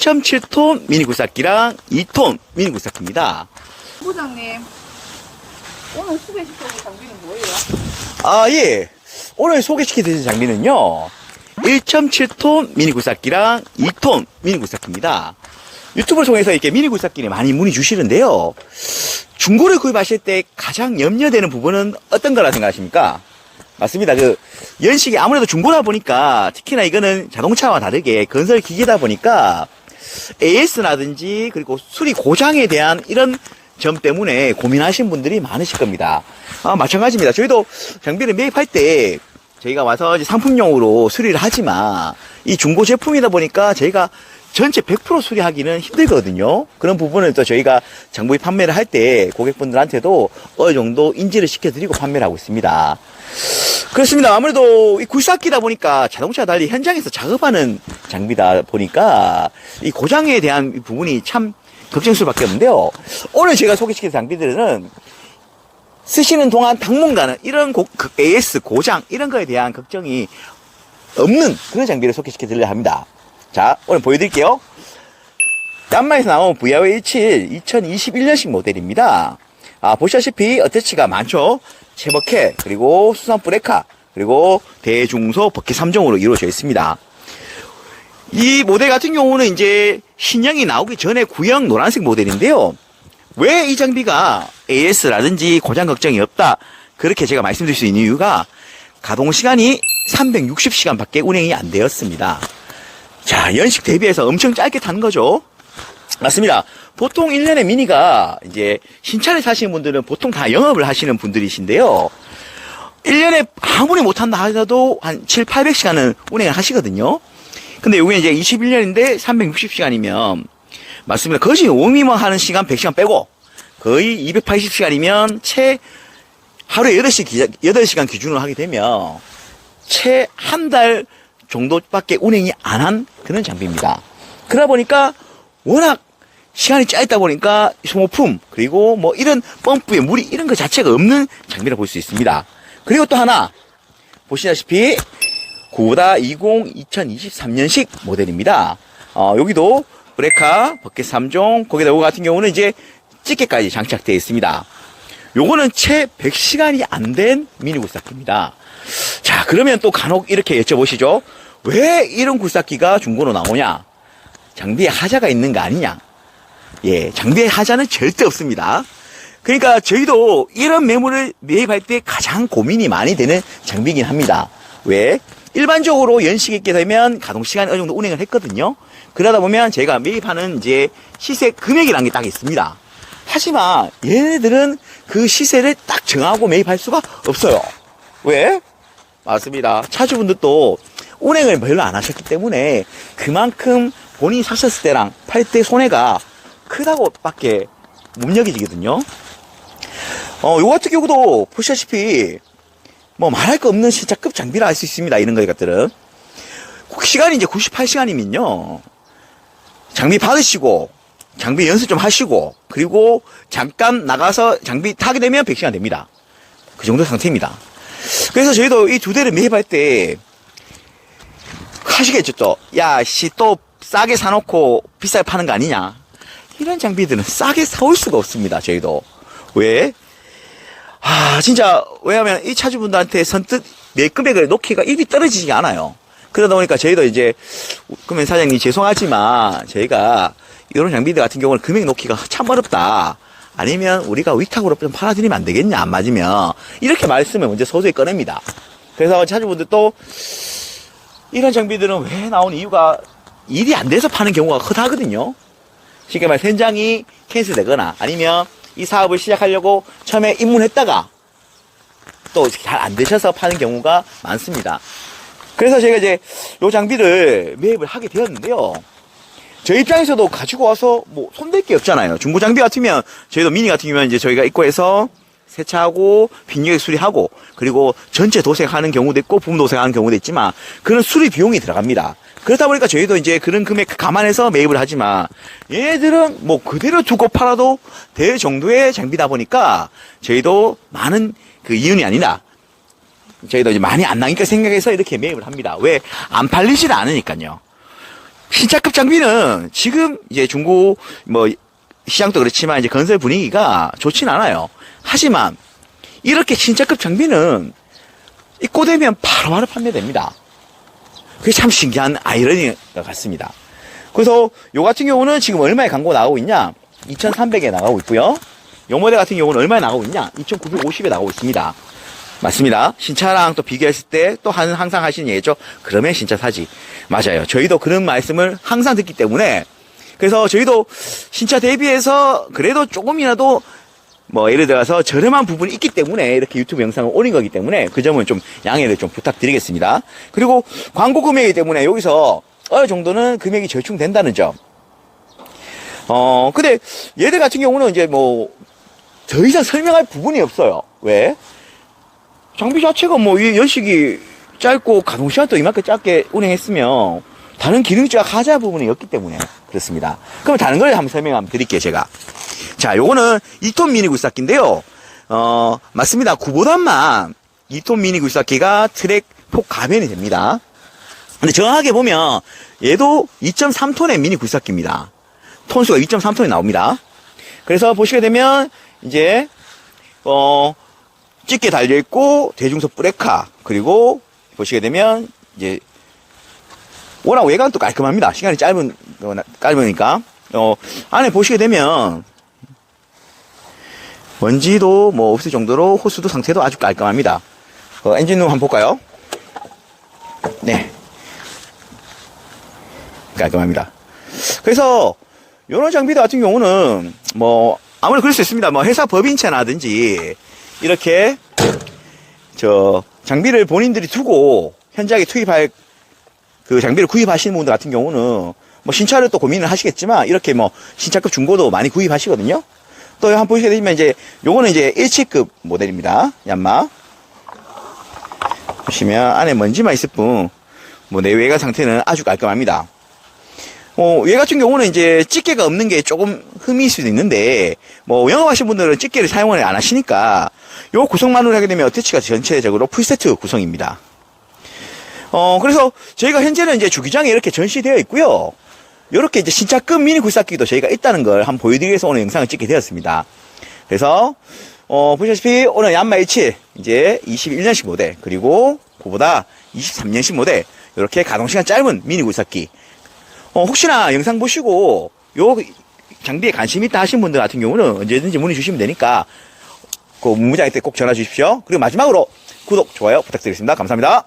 1.7톤 미니 굴삭기랑 2톤 미니 굴삭기입니다. 부장님 오늘 소개시켜줄 장비는 뭐예요? 아, 예. 오늘 소개시켜드릴 장비는요. 1.7톤 미니 굴삭기랑 2톤 미니 굴삭기입니다. 유튜브를 통해서 이렇게 미니 굴삭기를 많이 문의 주시는데요. 중고를 구입하실 때 가장 염려되는 부분은 어떤 거라 생각하십니까? 맞습니다. 그, 연식이 아무래도 중고다 보니까, 특히나 이거는 자동차와 다르게 건설 기계다 보니까, AS라든지, 그리고 수리 고장에 대한 이런 점 때문에 고민하신 분들이 많으실 겁니다. 아, 마찬가지입니다. 저희도 장비를 매입할 때, 저희가 와서 상품용으로 수리를 하지만, 이 중고 제품이다 보니까 저희가 전체 100% 수리하기는 힘들거든요. 그런 부분을 또 저희가 장비 판매를 할 때 고객분들한테도 어느 정도 인지를 시켜드리고 판매를 하고 있습니다. 그렇습니다. 아무래도 이 굴삭기다 보니까 자동차 달리 현장에서 작업하는 장비다 보니까 이 고장에 대한 부분이 참 걱정일 수밖에 없는데요. 오늘 제가 소개시킬 장비들은 쓰시는 동안 당분간은 이런 고, 그 AS 고장 이런 거에 대한 걱정이 없는 그런 장비를 소개시켜 드리려 합니다. 자, 오늘 보여드릴게요. 얀마에서 나온 VRV17 2021년식 모델입니다. 아, 보시다시피 어태치가 많죠? 체버켓, 그리고 수산 브레카, 그리고 대중소 버킷 3종으로 이루어져 있습니다. 이 모델 같은 경우는 이제 신형이 나오기 전에 구형 노란색 모델인데요. 왜 이 장비가 AS라든지 고장 걱정이 없다. 그렇게 제가 말씀드릴 수 있는 이유가 가동 시간이 360시간밖에 운행이 안 되었습니다. 자, 연식 대비해서 엄청 짧게 타는 거죠. 맞습니다. 보통 1년에 미니가 이제 신차를 사시는 분들은 보통 다 영업을 하시는 분들이신데요. 1년에 아무리 못한다 하더라도 한 7, 800시간은 운행을 하시거든요. 근데 여기 이제 21년인데 360시간이면 맞습니다. 거의 옹이만 하는 시간 100시간 빼고 거의 280시간이면 채 하루에 8시, 기, 8시간 기준으로 하게 되면 채 한 달 정도밖에 운행이 안 한 그런 장비입니다. 그러다 보니까 워낙 시간이 짧다 보니까 소모품 그리고 뭐 이런 펌프에 물이 이런 것 자체가 없는 장비라 볼 수 있습니다. 그리고 또 하나 보시다시피 구다 20 2023년식 모델입니다. 어, 여기도 브레카, 버켓 3종, 거기다 요거 같은 경우는 이제 찌개까지 장착되어 있습니다. 요거는 채 100시간이 안 된 미니 굴삭기입니다. 자, 그러면 또 간혹 이렇게 여쭤보시죠. 왜 이런 굴삭기가 중고로 나오냐? 장비에 하자가 있는 거 아니냐? 예, 장비에 하자는 절대 없습니다. 그러니까 저희도 이런 매물을 매입할 때 가장 고민이 많이 되는 장비이긴 합니다. 왜? 일반적으로 연식 있게 되면 가동 시간이 어느 정도 운행을 했거든요. 그러다 보면 제가 매입하는 이제 시세 금액이라는 게 딱 있습니다. 하지만 얘네들은 그 시세를 딱 정하고 매입할 수가 없어요. 왜? 맞습니다. 차주분들도 운행을 별로 안 하셨기 때문에 그만큼 본인이 사셨을 때랑 팔 때 손해가 크다고 밖에 못 여기지거든요. 어, 요 같은 경우도 보시다시피 뭐 말할 거 없는 진짜 급 장비라 할 수 있습니다. 이런 것들은. 시간이 이제 98시간이면요. 장비 받으시고, 장비 연습 좀 하시고, 그리고 잠깐 나가서 장비 타게 되면 100시간 됩니다. 그 정도 상태입니다. 그래서 저희도 이 두 대를 매입할 때, 하시겠죠, 또. 야, 씨, 또 싸게 사놓고 비싸게 파는 거 아니냐. 이런 장비들은 싸게 사올 수가 없습니다, 저희도. 왜? 아, 진짜, 왜냐면 이 차주분들한테 선뜻 내 금액을 놓기가 입이 떨어지지 않아요. 그러다 보니까 저희도 이제, 그러면 사장님 죄송하지만 저희가 이런 장비들 같은 경우는 금액 놓기가 참 어렵다. 아니면 우리가 위탁으로 좀 팔아드리면 안 되겠냐, 안 맞으면. 이렇게 말씀을 먼저 서서히 꺼냅니다. 그래서 차주분들도 이런 장비들은 왜 나온 이유가 일이 안 돼서 파는 경우가 크다거든요. 쉽게 말해 현장이 캔슬되거나 아니면 이 사업을 시작하려고 처음에 입문했다가 또 잘 안 되셔서 파는 경우가 많습니다. 그래서 제가 이제 요 장비를 매입을 하게 되었는데요. 저희 입장에서도 가지고 와서 뭐 손댈 게 없잖아요. 중고 장비 같으면 저희도 미니 같은 경우는 이제 저희가 입고해서 세차하고 빈력에 수리하고 그리고 전체 도색하는 경우도 있고 부분 도색하는 경우도 있지만 그런 수리 비용이 들어갑니다. 그렇다 보니까 저희도 이제 그런 금액 감안해서 매입을 하지만 얘들은 뭐 그대로 두고 팔아도 될 정도의 장비다 보니까 저희도 많은 그 이윤이 아니라 저희도 이제 많이 안 나니까 생각해서 이렇게 매입을 합니다. 왜 안 팔리질 않으니까요. 신차급 장비는 지금 이제 중고 뭐 시장도 그렇지만 이제 건설 분위기가 좋진 않아요. 하지만 이렇게 신차급 장비는 입고되면 바로바로 판매됩니다. 그게 참 신기한 아이러니 같습니다. 그래서 요 같은 경우는 지금 얼마에 광고 나가고 있냐? 2,300에 나가고 있고요. 요 모델 같은 경우는 얼마에 나가고 있냐? 2,950에 나가고 있습니다. 맞습니다. 신차랑 또 비교했을 때 또 항상 하시는 얘기죠. 그러면 신차 사지. 맞아요. 저희도 그런 말씀을 항상 듣기 때문에 그래서 저희도 신차 대비해서 그래도 조금이라도 뭐 예를 들어서 저렴한 부분이 있기 때문에 이렇게 유튜브 영상을 올린 거기 때문에 그 점은 좀 양해를 좀 부탁드리겠습니다. 그리고 광고 금액이기 때문에 여기서 어느 정도는 금액이 절충된다는 점. 어, 근데 얘들 같은 경우는 이제 뭐 더 이상 설명할 부분이 없어요. 왜? 장비 자체가 뭐이 연식이 짧고 가동 시간도 이만큼 짧게 운행했으면 다른 기능적 하자 부분이 없기 때문에 그렇습니다. 그럼 다른 걸 한번 설명 한번 드릴게요, 제가. 자, 요거는 2톤 미니 굴삭기인데요. 어, 맞습니다. 9보단만 2톤 미니 굴삭기가 트랙 폭 가변이 됩니다. 근데 정확하게 보면 얘도 2.3톤의 미니 굴삭기입니다. 톤수가 2.3톤이 나옵니다. 그래서 보시게 되면 이제 어 짙게 달려 있고 대중석 브레카 그리고 보시게 되면 이제 워낙 외관도 깔끔합니다. 시간이 짧은 어, 짧으니까 어 안에 보시게 되면 먼지도 뭐 없을 정도로 호스도 상태도 아주 깔끔합니다. 어, 엔진룸 한번 볼까요? 네. 깔끔합니다. 그래서 이런 장비들 같은 경우는 뭐 아무래도 그럴 수 있습니다. 뭐 회사 법인차라든지 이렇게 저 장비를 본인들이 두고 현장에 투입할 그 장비를 구입하시는 분들 같은 경우는 뭐 신차를 또 고민을 하시겠지만 이렇게 뭐 신차급 중고도 많이 구입하시거든요. 또 한번 보시게 되시면 이제 요거는 이제 1치급 모델입니다. 얀마. 보시면 안에 먼지만 있을 뿐 뭐 내외관 상태는 아주 깔끔합니다. 어, 얘 같은 경우는 이제 집게가 없는 게 조금 흠일 수도 있는데, 뭐, 영업하신 분들은 집게를 사용을 안 하시니까, 요 구성만으로 하게 되면 어태치가 전체적으로 풀세트 구성입니다. 어, 그래서 저희가 현재는 이제 주기장에 이렇게 전시되어 있고요. 요렇게 이제 신차급 미니 굴삭기도 저희가 있다는 걸 한번 보여드리기 위해서 오늘 영상을 찍게 되었습니다. 그래서, 어, 보시다시피 오늘 얀마 17, 이제 21년식 모델, 그리고 그보다 23년식 모델, 이렇게 가동시간 짧은 미니 굴삭기, 어, 혹시나 영상 보시고 요 장비에 관심 있다 하신 분들 같은 경우는 언제든지 문의 주시면 되니까 그 문무장에 때꼭 전화 주십시오. 그리고 마지막으로 구독, 좋아요 부탁드리겠습니다. 감사합니다.